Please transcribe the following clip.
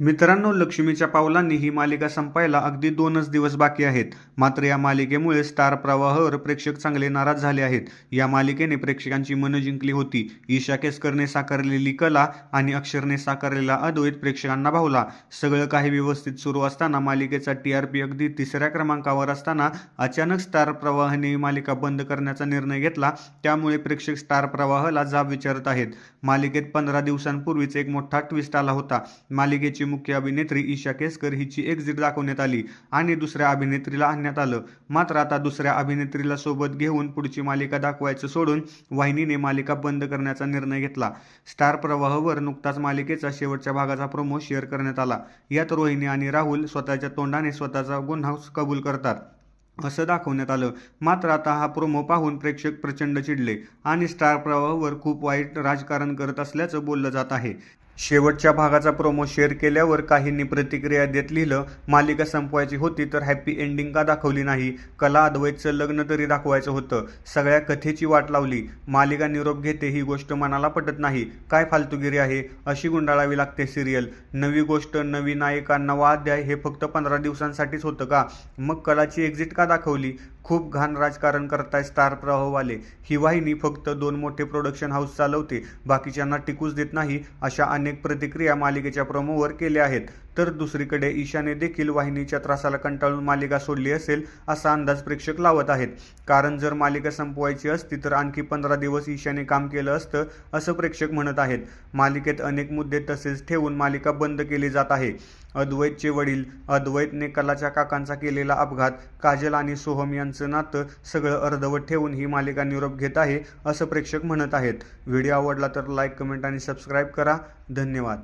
मित्रांनो लक्ष्मीच्या पावलांनी ही मालिका संपायला अगदी दोनच दिवस बाकी आहेत. मात्र या मालिकेमुळे स्टार प्रवाहावर प्रेक्षक चांगले नाराज झाले आहेत. या मालिकेने प्रेक्षकांची मनं जिंकली होती. ईशा केसकरने साकारलेली कला आणि अक्षरने साकारलेला अद्वैत प्रेक्षकांना भावला. सगळं काही व्यवस्थित सुरू असताना मालिकेचा टी आर पी अगदी तिसऱ्या क्रमांकावर असताना अचानक स्टार प्रवाहाने मालिका बंद करण्याचा निर्णय घेतला. त्यामुळे प्रेक्षक स्टार प्रवाहाला जाब विचारत आहेत. मालिकेत पंधरा दिवसांपूर्वीच एक मोठा ट्विस्ट आला होता. मालिकेची मुख्य अभिनेत्री ईशा केसकर हिची एक्झिट दाखवण्यात आली आणि दुसऱ्या अभिनेत्रीला आणण्यात आलं. मात्र आता दुसऱ्या अभिनेत्रीला सोबत घेऊन पुढची मालिका दाखवायचं सोडून वाहिनीने मालिका बंद करण्याचा निर्णय घेतला. स्टार प्रवाहावर नुकताच मालिकेचा शेवटच्या भागाचा प्रोमो शेअर करण्यात आला. यात रोहिणी आणि राहुल स्वतःच्या तोंडाने स्वतःचा गुन्हा कबूल करतात असं दाखवण्यात आलं. मात्र आता हा प्रोमो पाहून प्रेक्षक प्रचंड चिडले आणि स्टार प्रवाहावर खूप वाईट राजकारण करत असल्याचं बोललं जात आहे. शेवटच्या भागाचा प्रोमो शेअर केल्यावर काहींनी प्रतिक्रिया देत लिहिलं मालिका संपवायची होती तर हॅप्पी एंडिंग का दाखवली नाही? कला अद्वैतचं लग्न तरी दाखवायचं होतं. सगळ्या कथेची वाट लावली. मालिका निरोप घेते ही गोष्ट मनाला पटत नाही. काय फालतुगिरी आहे? अशी गुंडाळावी लागते सिरियल नवी गोष्ट नवी नायिका नवा अध्याय हे फक्त पंधरा दिवसांसाठीच होतं का? मग कलाची एक्झिट का दाखवली? खूप घाण राजकारण करताय स्टार प्रवाहवाले. ही वाहिनी फक्त दोन मोठे प्रोडक्शन हाऊस चालवते बाकीच्यांना टिकूच देत नाही अशा अनेक प्रतिक्रिया मालिकेच्या प्रोमोवर केल्या आहेत. तर दुसरीकडे ईशाने देखील वाहिनीच्या त्रासाला कंटाळून मालिका सोडली असेल असा अंदाज प्रेक्षक लावत आहेत. कारण जर मालिका संपवायची असती तर आणखी पंधरा दिवस ईशाने काम केलं असतं असं प्रेक्षक म्हणत आहेत. मालिकेत अनेक मुद्दे तसेच ठेवून मालिका बंद केली जात आहे. अद्वैतचे वडील अद्वैतने कलाच्या काकांचा केलेला अपघात काजल आणि सोहम यांचं नातं सगळं अर्धवट ठेवून ही मालिका निरोप घेत आहे असं प्रेक्षक म्हणत आहेत. व्हिडिओ आवडला तर लाईक कमेंट आणि सबस्क्राईब करा. धन्यवाद.